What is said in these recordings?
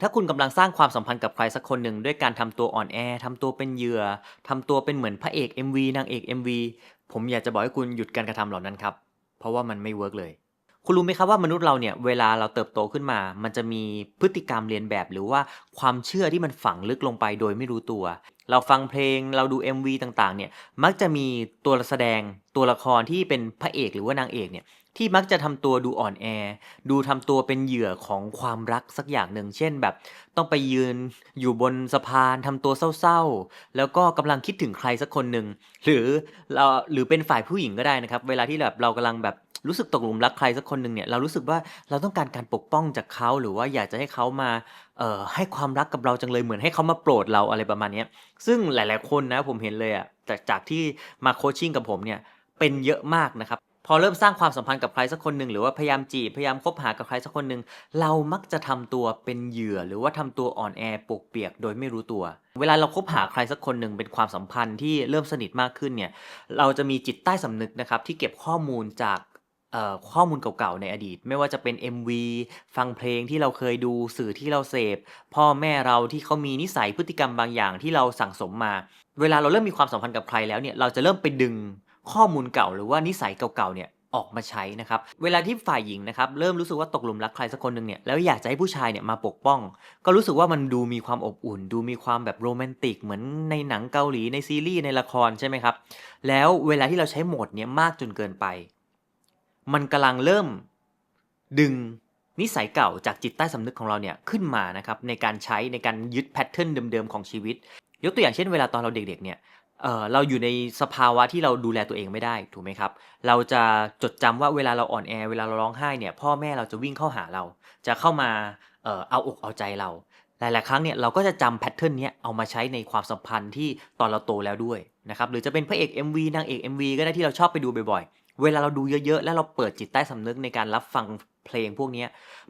ถ้าคุณกำลังสร้างความสัมพันธ์กับใครสักคนหนึ่งด้วยการทำตัวอ่อนแอทำตัวเป็นเหยื่อทำตัวเป็นเหมือนพระเอก MV นางเอก MV ผมอยากจะบอกให้คุณหยุดการกระทำเหล่านั้นครับ เพราะว่ามันไม่เวิร์กเลย คุณรู้ไหมครับว่ามนุษย์เราเนี่ยเวลาเราเติบโตขึ้นมา มันจะมีพฤติกรรมเรียนแบบหรือว่าความเชื่อที่มันฝังลึกลงไปโดยไม่รู้ตัว เราฟังเพลงเราดู MV ต่างๆเนี่ยมักจะมีตัวแสดงตัวละครที่เป็นพระเอกหรือว่านางเอกเนี่ยที่มักจะทำตัวดูอ่อนแอ ดูทำตัวเป็นเหยื่อของความรักสักอย่างหนึ่ง เช่นแบบ ต้องไปยืนอยู่บนสะพานทำตัวเศร้าๆ แล้วก็กำลังคิดถึงใครสักคนหนึ่งหรือเราหรือเป็นฝ่ายผู้หญิงก็ได้นะครับ เวลาที่แบบเรากำลังแบบ รู้สึกตกหลุมรักใครสักคนหนึ่งเนี่ยเรารู้สึกว่าเราต้องการการปกป้องจากเขาหรือว่าอยากจะให้เขามาเอ่อให้ความรักกับเราจังเลยเหมือนให้เขามาโปรดเราอะไรประมาณนี้ซึ่งหลาย ๆ คนนะผมเห็นเลยอะจากจากที่มาโคชชิ่งกับผมเนี่ยเป็นเยอะมากนะครับพอเริ่มสร้างความสัมพันธ์กับใครสักคนหนึ่งหรือว่าพยายามจีบพยายามคบหากับใครสักคนหนึ่งเรามักจะทำตัวเป็นเหยื่อ หรือว่าทำตัวอ่อนแอปกเปียกโดยไม่รู้ตัว เวลาเราคบหาใครสักคนหนึ่งเป็นความสัมพันธ์ที่เริ่มสนิทมากขึ้นเนี่ยเราจะมีจิตใต้สำนึกนะครับที่เก็บข้อมูลจาก ข้อมูลเก่าๆในอดีต ไม่ว่าจะเป็น MV ฟังเพลงที่เราเคยดูสื่อที่เราเสพ พ่อแม่เราที่เขามีนิสัยพฤติกรรมบางอย่างที่เราสั่งสมมา เวลาเราเริ่มมีความสัมพันธ์กับใครแล้วเนี่ยเราจะเริ่มไปดึงข้อมูลเก่าหรือว่านิสัยเก่าๆเนี่ยออกมาใช้นะครับเวลาที่ฝ่ายหญิงนะครับเริ่มรู้สึกว่าตกหลุมรักใครสักคนหนึ่งเนี่ยแล้วอยากจะให้ผู้ชายเนี่ยมาปกป้อง ก็รู้สึกว่ามันดูมีความอบอุ่น ดูมีความแบบโรแมนติก เหมือนในหนังเกาหลีในซีรีส์ในละครใช่ไหมครับแล้วเวลาที่เราใช้โหมดเนี้ยมากจนเกินไป มันกำลังเริ่มดึงนิสัยเก่าจากจิตใต้สำนึกของเราเนี่ยขึ้นมานะครับในการใช้ในการยึดแพทเทิร์นเดิมๆของชีวิต ยกตัวอย่างเช่นเวลาตอนเราเด็กๆเนี่ยเเราอยู่ในสภาวะที่เราดูแลตัวเองไม่ได้ถูกไหมครับ เราจะจดจำว่าเวลาเราอ่อนแอ เวลาเราร้องไห้เนี่ยพ่อแม่เราจะวิ่งเข้าหาเรา จะเข้ามาเออเอาอกเอาใจเรา หลายๆครั้งเนี่ยเราก็จะจำแพทเทิร์นนี้เอามาใช้ในความสัมพันธ์ที่ตอนเราโตแล้วด้วยนะครับหรือจะเป็นพระเอก MV นางเอก MV ก็ได้ที่เราชอบไปดูบ่อย เวลาเราดูเยอะๆ แล้วเราเปิดจิตใต้สำนึกในการรับฟัง เพลงพวกนี้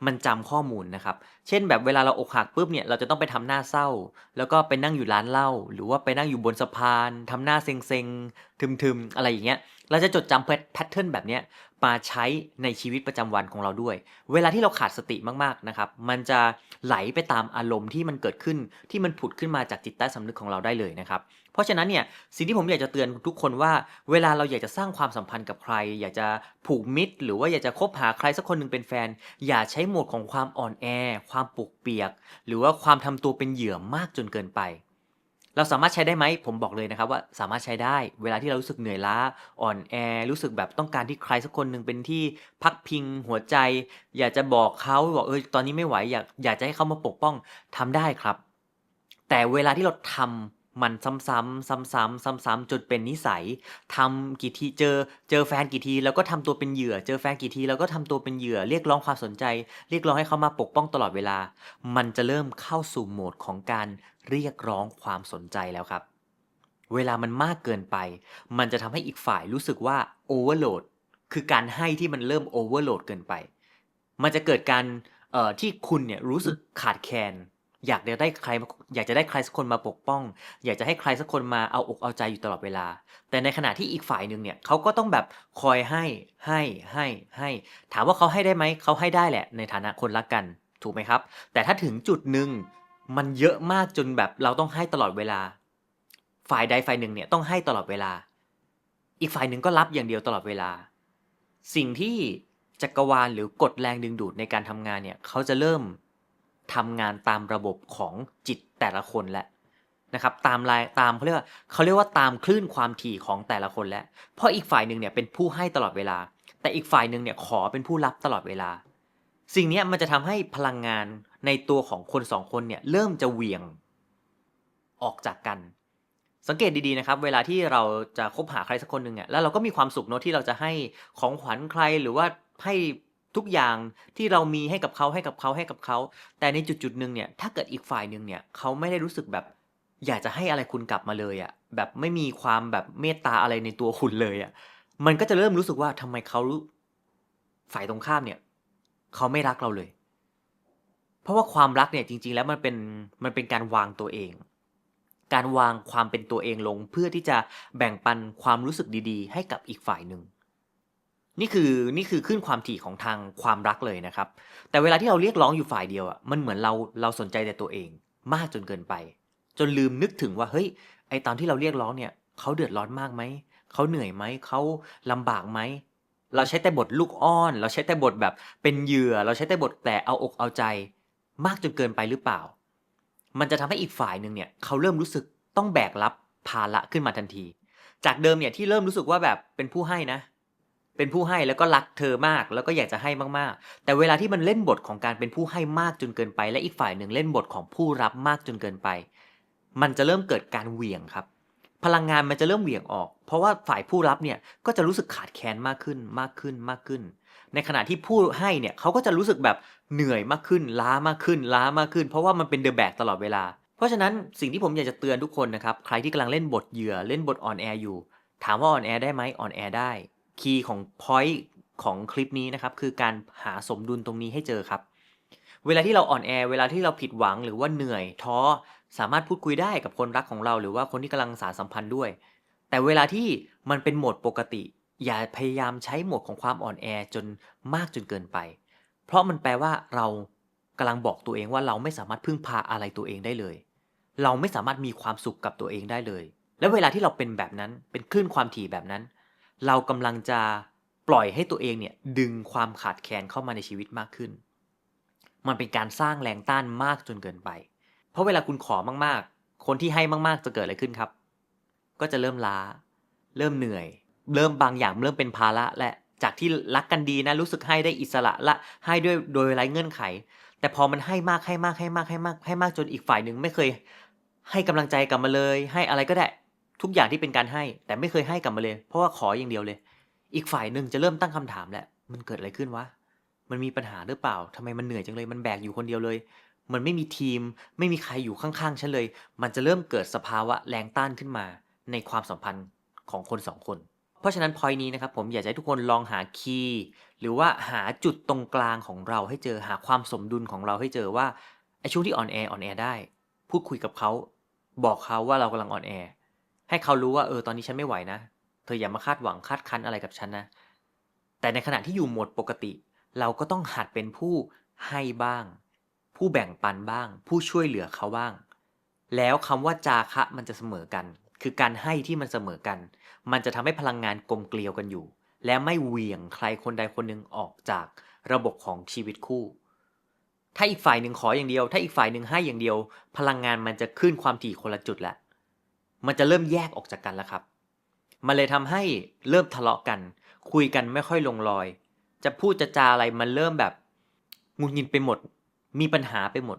มันจำข้อมูลนะครับ เช่นแบบเวลาเราอกหักปุ๊บเนี่ยเราจะต้องไปทำหน้าเศร้า แล้วก็ไปนั่งอยู่ร้านเหล้าหรือว่าไปนั่งอยู่บนสะพานทำหน้าเซ็งๆทึมๆอะไรอย่างเงี้ยเราจะจดจำแพทเทิร์นแบบเนี้ยมาใช้ในชีวิตประจำวันของเราด้วย เวลาที่เราขาดสติมากๆนะครับ มันจะไหลไปตามอารมณ์ที่มันเกิดขึ้นที่มันผุดขึ้นมาจากจิตใต้สำนึกของเราได้เลยนะครับ เพราะฉะนั้นเนี่ยสิ่งที่ผมอยากจะเตือนทุกคนว่า เวลาเราอยากจะสร้างความสัมพันธ์กับใคร อยากจะผูกมิตร หรือว่าอยากจะคบหาใครสักคนหนึ่งเป็นฟน อย่าใช้โหมดของความอ่อนแอ ความปลุกเปียก หรือว่าความทำตัวเป็นเหยื่อมากจนเกินไป เราสามารถใช้ได้ไหม ผมบอกเลยนะครับว่าสามารถใช้ได้ เวลาที่เรารู้สึกเหนื่อยล้า อ่อนแอ รู้สึกแบบต้องการที่ใครสักคนหนึ่งเป็นที่พักพิงหัวใจ อยากจะบอกเขาบอกเออตอนนี้ไม่ไหวอยากอยากจะให้เขามาปกป้องทำได้ครับ แต่เวลาที่เราทำ มันซ้ำๆซ้ำๆซ้ำๆจนเป็นนิสัยทำกี่ทีเจอเจอแฟนกี่ทีแล้วก็ทำตัวเป็นเหยื่อ เจอแฟนกี่ทีแล้วก็ทำตัวเป็นเหยื่อเรียกร้องความสนใจ เรียกร้องให้เขามาปกป้องตลอดเวลา มันจะเริ่มเข้าสู่โหมดของการเรียกร้องความสนใจแล้วครับ เวลามันมากเกินไป มันจะทำให้อีกฝ่ายรู้สึกว่าโอเวอร์โหลดคือการให้ที่มันเริ่มโอเวอร์โหลดเกินไป มันจะเกิดการที่คุณเนี่ยรู้สึกขาดแคลน อยากจะได้ใครอยากจะได้ใครสักคนมาปกป้อง อยากจะให้ใครสักคนมาเอาอกเอาใจอยู่ตลอดเวลา แต่ในขณะที่อีกฝ่ายหนึ่งเนี่ยเขาก็ต้องแบบคอยให้ให้ให้ให้ ถามว่าเขาให้ได้ไหมเขาให้ได้แหละ ในฐานะคนรักกัน ถูกไหมครับ แต่ถ้าถึงจุดหนึ่งมันเยอะมากจนแบบเราต้องให้ตลอดเวลา ฝ่ายใดฝ่ายหนึ่งเนี่ยต้องให้ตลอดเวลา อีกฝ่ายหนึ่งก็รับอย่างเดียวตลอดเวลา สิ่งที่จักรวาลหรือกฎแรงดึงดูดในการทำงานเนี่ยเขาจะเริ่ม ทำงานตามระบบของจิตแต่ละคนแหล้วนะครับตามลายตามเขาเรียกว่าเขาเรียกว่าตามคลื่นความถี่ของแต่ละคนแล้วเพราะอีกฝ่ายหนึ่งเนี่ยเป็นผู้ให้ตลอดเวลา แต่อีกฝ่ายหนึ่งเนี่ยขอเป็นผู้รับตลอดเวลา สิ่งนี้มันจะทำให้พลังงานในตัวของคนสองคนเนี่ยเริ่มจะเหวี่ยงออกจากกัน สังเกตดีๆนะครับ เวลาที่เราจะคบหาใครสักคนหนึ่งอะแล้วเราก็มีความสุขเนอะที่เราจะให้ของขวัญใครหรือว่าให้ ทุกอย่างที่เรามีให้กับเขาให้กับเขาให้กับเขา แต่ในจุดๆหนึ่งเนี่ยถ้าเกิดอีกฝ่ายหนึ่งเนี่ยเขาไม่ได้รู้สึกแบบอยากจะให้อะไรคุณกลับมาเลยอะแบบไม่มีความแบบเมตตาอะไรในตัวคุณเลยอะมันก็จะเริ่มรู้สึกว่าทำไมเขาฝ่ายตรงข้ามเนี่ยเขาไม่รักเราเลย เพราะว่าความรักเนี่ยจริง ๆ แล้วมันเป็นมันเป็นการวางตัวเอง การวางความเป็นตัวเองลงเพื่อที่จะแบ่งปันความรู้สึกดี ๆ ให้กับอีกฝ่ายหนึ่ง นี่คือนี่คือขึ้นความถี่ของทางความรักเลยนะครับ แต่เวลาที่เราเรียกร้องอยู่ฝ่ายเดียวอะมันเหมือนเราเราสนใจแต่ตัวเอง มากจนเกินไป จนลืมนึกถึงว่าเฮ้ยไอตอนที่เราเรียกร้องเนี่ยเขาเดือดร้อนมากไหมเขาเหนื่อยไหมเขาลำบากไหมเราใช้แต่บทลูกอ้อน เราใช้แต่บทแบบเป็นเหยื่อ เราใช้แต่บทแต่เอาอกเอาใจ มากจนเกินไปหรือเปล่า มันจะทำให้อีกฝ่ายหนึ่งเนี่ยเขาเริ่มรู้สึกต้องแบกรับภาระขึ้นมาทันที จากเดิมเนี่ยที่เริ่มรู้สึกว่าแบบเป็นผู้ให้นะ เป็นผู้ให้แล้วก็รักเธอมาก แล้วก็อยากจะให้มากๆ แต่เวลาที่มันเล่นบทของการเป็นผู้ให้มากจนเกินไป และอีกฝ่ายหนึ่งเล่นบทของผู้รับมากจนเกินไป มันจะเริ่มเกิดการเหวี่ยงครับ พลังงานมันจะเริ่มเหวี่ยงออก เพราะว่าฝ่ายผู้รับเนี่ยก็จะรู้สึกขาดแคลนมากขึ้นมากขึ้นมากขึ้น ในขณะที่ผู้ให้เนี่ยเขาก็จะรู้สึกแบบเหนื่อยมากขึ้น ล้ามากขึ้น ล้ามากขึ้น เพราะว่ามันเป็นเดอะแบกตลอดเวลา เพราะฉะนั้นสิ่งที่ผมอยากจะเตือนทุกคนนะครับใครที่กำลังเล่นบทเหยื่อเล่นบทอ่อนแออยู่ถามว่าอ่อนแอได้ไหมอ่อนแอได้ คีย์ของพอยต์ของคลิปนี้นะครับ คือการหาสมดุลตรงนี้ให้เจอครับ เวลาที่เราอ่อนแอ เวลาที่เราผิดหวังหรือว่าเหนื่อยท้อสามารถพูดคุยได้กับคนรักของเรา หรือว่าคนที่กำลังสารสัมพันธ์ด้วย แต่เวลาที่มันเป็นโหมดปกติ อย่าพยายามใช้โหมดของความอ่อนแอจนมากจนเกินไป เพราะมันแปลว่าเรากำลังบอกตัวเองว่าเราไม่สามารถพึ่งพาอะไรตัวเองได้เลย เราไม่สามารถมีความสุขกับตัวเองได้เลย และเวลาที่เราเป็นแบบนั้นเป็นคลื่นความถี่แบบนั้น เรากำลังจะปล่อยให้ตัวเองเนี่ยดึงความขาดแคลนเข้ามาในชีวิตมากขึ้น มันเป็นการสร้างแรงต้านมากจนเกินไป เพราะเวลาคุณขอมากๆ คนที่ให้มากๆจะเกิดอะไรขึ้นครับ ก็จะเริ่มล้า เริ่มเหนื่อย เริ่มบางอย่างเริ่มเป็นภาระและจากที่รักกันดีนะรู้สึกให้ได้อิสระละให้ด้วยโดยไร้เงื่อนไข แต่พอมันให้มากให้มากให้มากให้มากให้มากจนอีกฝ่ายหนึ่งไม่เคย ให้กำลังใจกลับมาเลย ให้อะไรก็ได้ ทุกอย่างที่เป็นการให้ แต่ไม่เคยให้กลับมาเลย เพราะว่าขออย่างเดียวเลย อีกฝ่ายหนึ่งจะเริ่มตั้งคำถามแหละมันเกิดอะไรขึ้นวะมันมีปัญหาหรือเปล่าทำไมมันเหนื่อยจังเลย มันแบกอยู่คนเดียวเลย มันไม่มีทีม ไม่มีใครอยู่ข้างๆฉันเลย มันจะเริ่มเกิดสภาวะแรงต้านขึ้นมาในความสัมพันธ์ของคนสองคน เพราะฉะนั้นพอยนี้นะครับผมอยากจะให้ทุกคนลองหาคีย์หรือว่าหาจุดตรงกลางของเราให้เจอ หาความสมดุลของเราให้เจอว่าไอ้ช่วงที่อ่อนแออ่อนแอได้ พูดคุยกับเขา บอกเขาว่าเรากำลังอ่อนแอ ให้เขารู้ว่าเออตอนนี้ฉันไม่ไหวนะ เธออย่ามาคาดหวังคาดคั้นอะไรกับฉันนะ แต่ในขณะที่อยู่หมดปกติ เราก็ต้องหัดเป็นผู้ให้บ้าง ผู้แบ่งปันบ้าง ผู้ช่วยเหลือเขาบ้าง แล้วคำว่าจาคะมันจะเสมอกัน คือการให้ที่มันเสมอกัน มันจะทำให้พลังงานกลมเกลียวกันอยู่ และไม่เหวี่ยงใครคนใดคนหนึ่งออกจากระบบของชีวิตคู่ ถ้าอีกฝ่ายหนึ่งขออย่างเดียว ถ้าอีกฝ่ายหนึ่งให้อย่างเดียว พลังงานมันจะขึ้นความถี่คนละจุดแล้ว มันจะเริ่มแยกออกจากกันแล้วครับ มันเลยทำให้เริ่มทะเลาะกัน คุยกันไม่ค่อยลงรอย จะพูดจะจาอะไรมันเริ่มแบบงุนงินไปหมด มีปัญหาไปหมด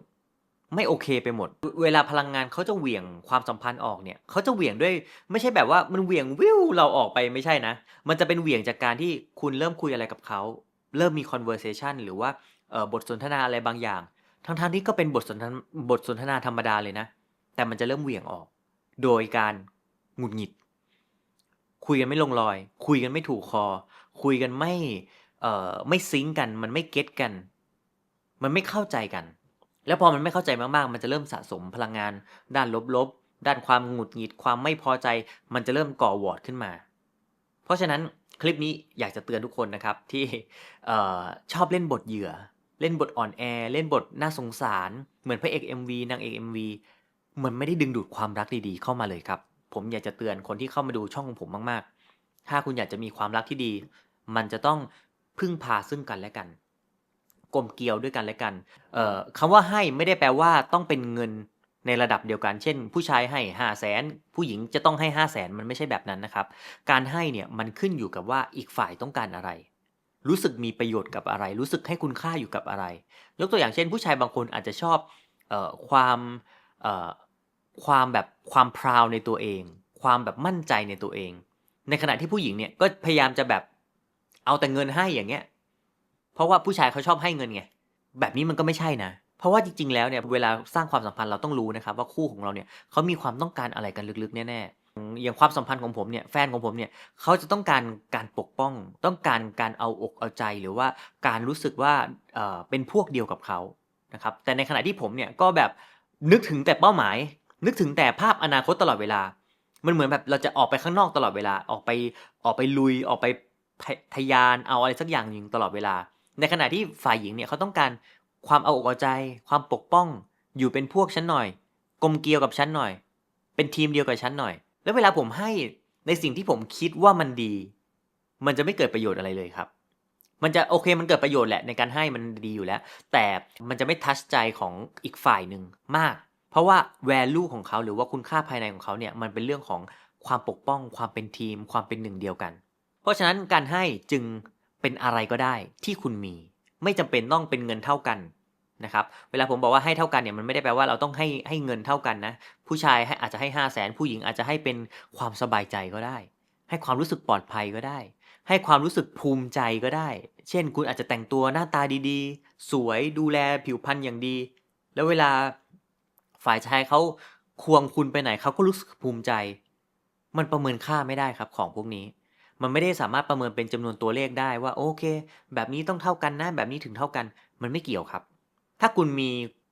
ไม่โอเคไปหมด เวลาพลังงานเขาจะเหวี่ยงความสัมพันธ์ออกเนี่ยเขาจะเหวี่ยงด้วย ไม่ใช่แบบว่ามันเหวี่ยงวิวเราออกไปไม่ใช่นะ มันจะเป็นเหวี่ยงจากการที่คุณเริ่มคุยอะไรกับเขาเริ่มมี conversation หรือว่าบทสนทนาอะไรบางอย่าง ทั้งๆที่ก็เป็นบทสนทนาบทสนทนาธรรมดาเลยนะ แต่มันจะเริ่มเหวี่ยงออก โดยการหงุดหงิด คุยกันไม่ลงรอย คุยกันไม่ถูกคอ คุยกันไม่เอ่อไม่ซิงกัน มันไม่เก็ตกัน มันไม่เข้าใจกัน แล้วพอมันไม่เข้าใจมากๆ มันจะเริ่มสะสมพลังงาน ด้านลบๆ ด้านความหงุดหงิด ความไม่พอใจ มันจะเริ่มก่อวอร์ดขึ้นมา เพราะฉะนั้นคลิปนี้อยากจะเตือนทุกคนนะครับที่อชอบเล่นบทเหยื่อ เล่นบทอ่อนแอ เล่นบทน่าสงสาร เหมือนพระเอก MV นางเอก MV มันไม่ได้ดึงดูดความรักดีๆ เข้ามาเลยครับ ผมอยากจะเตือนคนที่เข้ามาดูช่องของผมมากๆ ถ้าคุณอยากจะมีความรักที่ดี มันจะต้องพึ่งพาซึ่งกันและกันกลมเกลียวด้วยกันและกันเอ่อคำว่าให้ไม่ได้แปลว่าต้องเป็นเงินในระดับเดียวกัน เช่น ผู้ชายให้ห้าแสนผู้หญิงจะต้องให้ห้าแสนมันไม่ใช่แบบนั้นนะครับ การให้เนี่ยมันขึ้นอยู่กับว่าอีกฝ่ายต้องการอะไร รู้สึกมีประโยชน์กับอะไร รู้สึกให้คุณค่าอยู่กับอะไร ยกตัวอย่างเช่น ผู้ชายบางคนอาจจะชอบออความ ความแบบความพราวในตัวเอง ความแบบมั่นใจในตัวเอง ในขณะที่ผู้หญิงเนี่ยก็พยายามจะแบบเอาแต่เงินให้อย่างเงี้ย เพราะว่าผู้ชายเขาชอบให้เงินไง แบบนี้มันก็ไม่ใช่นะ เพราะว่าจริงๆ แล้วเนี่ยเวลาสร้างความสัมพันธ์เราต้องรู้นะครับว่าคู่ของเราเนี่ยเขามีความต้องการอะไรกันลึกๆแน่ๆ อย่างความสัมพันธ์ของผมเนี่ยแฟนของผมเนี่ยเขาจะต้องการการปกป้อง ต้องการการเอาอกเอาใจหรือว่าการรู้สึกว่าเอ่อเป็นพวกเดียวกับเขานะครับ แต่ในขณะที่ผมเนี่ยก็แบบ นึกถึงแต่เป้าหมาย นึกถึงแต่ภาพอนาคตตลอดเวลา มันเหมือนแบบเราจะออกไปข้างนอกตลอดเวลาออกไปออกไปลุยออกไปทะทะยานเอาอะไรสักอย่างหนึ่งตลอดเวลา ในขณะที่ฝ่ายหญิงเนี่ยเขาต้องการความเอาอกเอาใจ ความปกป้อง อยู่เป็นพวกฉันหน่อย กลมเกลียวกับฉันหน่อย เป็นทีมเดียวกับฉันหน่อย แล้วเวลาผมให้ในสิ่งที่ผมคิดว่ามันดี มันจะไม่เกิดประโยชน์อะไรเลยครับ มันจะโอเคมันเกิดประโยชน์แหละในการให้มันดีอยู่แล้ว แต่มันจะไม่ทัชใจของอีกฝ่ายหนึ่งมาก เพราะว่า value ของเขาหรือว่าคุณค่าภายในของเขาเนี่ยมันเป็นเรื่องของความปกป้อง ความเป็นทีม ความเป็นหนึ่งเดียวกัน เพราะฉะนั้นการให้จึงเป็นอะไรก็ได้ที่คุณมี ไม่จำเป็นต้องเป็นเงินเท่ากันนะครับเวลาผมบอกว่าให้เท่ากันเนี่ยมันไม่ได้แปลว่าเราต้องให้ให้เงินเท่ากันนะ ผู้ชายให้อาจจะให้ห้าแสนผู้หญิงอาจจะให้เป็นความสบายใจก็ได้ ให้ความรู้สึกปลอดภัยก็ได้ ให้ความรู้สึกภูมิใจก็ได้ เช่น คุณอาจจะแต่งตัวหน้าตาดีๆ สวยดูแลผิวพรรณอย่างดี แล้วเวลาฝ่ายชายเขาควงคุณไปไหนเขาก็รู้สึกภูมิใจ มันประเมินค่าไม่ได้ครับของพวกนี้ มันไม่ได้สามารถประเมินเป็นจำนวนตัวเลขได้ว่าโอเค แบบนี้ต้องเท่ากันนะแบบนี้ถึงเท่ากัน มันไม่เกี่ยวครับ ถ้าคุณมี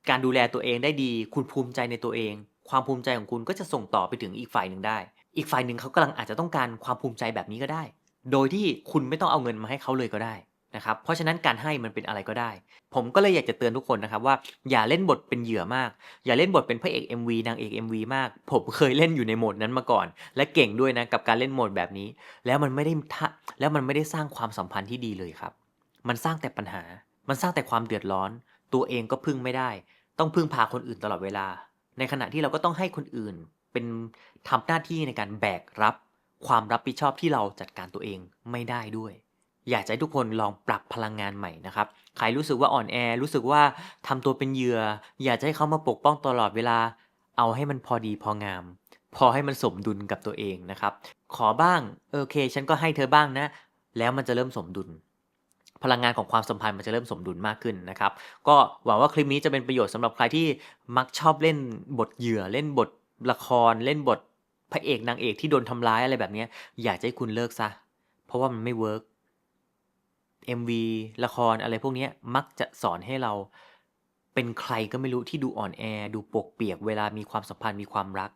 การดูแลตัวเองได้ดี คุณภูมิใจในตัวเอง ความภูมิใจของคุณก็จะส่งต่อไปถึงอีกฝ่ายหนึ่งได้ อีกฝ่ายหนึ่งเขากำลังอาจจะต้องการความภูมิใจแบบนี้ก็ได้ โดยที่คุณไม่ต้องเอาเงินมาให้เขาเลยก็ได้นะครับ เพราะฉะนั้นการให้มันเป็นอะไรก็ได้ ผมก็เลยอยากจะเตือนทุกคนนะครับว่าอย่าเล่นบทเป็นเหยื่อมาก อย่าเล่นบทเป็นพระเอก MV นางเอก MV มาก ผมเคยเล่นอยู่ในโหมดนั้นมาก่อน และเก่งด้วยนะกับการเล่นโหมดแบบนี้ แล้วมันไม่ได้แล้วมันไม่ได้สร้างความสัมพันธ์ที่ดีเลยครับ มันสร้างแต่ปัญหา มันสร้างแต่ความเดือดร้อน ตัวเองก็พึ่งไม่ได้ ต้องพึ่งพาคนอื่นตลอดเวลา ในขณะที่เราก็ต้องให้คนอื่น เป็นทำหน้าที่ในการแบกรับความรับผิดชอบที่เราจัดการตัวเองไม่ได้ด้วย อยากจะให้ทุกคนลองปรับพลังงานใหม่นะครับ ใครรู้สึกว่าอ่อนแอ รู้สึกว่าทำตัวเป็นเหยื่อ อยากจะให้เขามาปกป้องตลอดเวลา เอาให้มันพอดีพองาม พอให้มันสมดุลกับตัวเองนะครับ ขอบ้างโอเค ฉันก็ให้เธอบ้างนะ แล้วมันจะเริ่มสมดุล พลังงานของความสัมพันธ์มันจะเริ่มสมดุลมากขึ้นนะครับ ก็หวังว่าคลิปนี้จะเป็นประโยชน์สำหรับใครที่มักชอบเล่นบทเหยื่อเล่นบท ละครเล่นบทพระเอกนางเอกที่โดนทำร้ายอะไรแบบนี้อยากจะให้คุณเลิกซะ เพราะว่ามันไม่เวิร์ก MV ละครอะไรพวกนี้มักจะสอนให้เราเป็นใครก็ไม่รู้ที่ดูอ่อนแอ ดูปกเปียกเวลามีความสัมพันธ์มีความรัก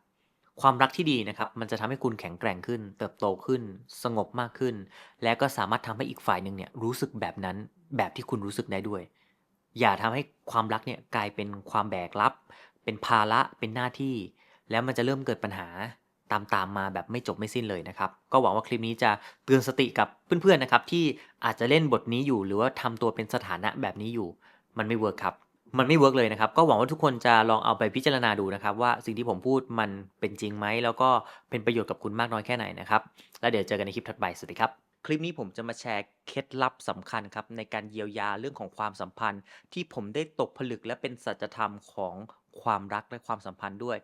ความรักที่ดีนะครับ มันจะทำให้คุณแข็งแกร่งขึ้น เติบโตขึ้น สงบมากขึ้น และก็สามารถทำให้อีกฝ่ายหนึ่งเนี่ยรู้สึกแบบนั้นแบบที่คุณรู้สึกได้ด้วย อย่าทำให้ความรักเนี่ยกลายเป็นความแบกรับ เป็นภาระเป็นหน้าที่ แล้วมันจะเริ่มเกิดปัญหาตามตามมาแบบไม่จบไม่สิ้นเลยนะครับ ก็หวังว่าคลิปนี้จะเตือนสติกับเพื่อนๆนะครับที่อาจจะเล่นบทนี้อยู่หรือว่าทำตัวเป็นสถานะแบบนี้อยู่ มันไม่เวิร์กครับมันไม่เวิร์กเลยนะครับ ก็หวังว่าทุกคนจะลองเอาไปพิจารณาดูนะครับ ว่าสิ่งที่ผมพูดมันเป็นจริงไหม แล้วก็เป็นประโยชน์กับคุณมากน้อยแค่ไหนนะครับ แล้วเดี๋ยวเจอกันในคลิปถัดไป สวัสดีครับ คลิปนี้ผมจะมาแชร์เคล็ดลับสำคัญครับ ในการเยียวยาเรื่องของความสัมพันธ์ ที่ผมได้ตกผลึกและเป็นสัจธรรมของความรักและความสัมพันธ์ด้วย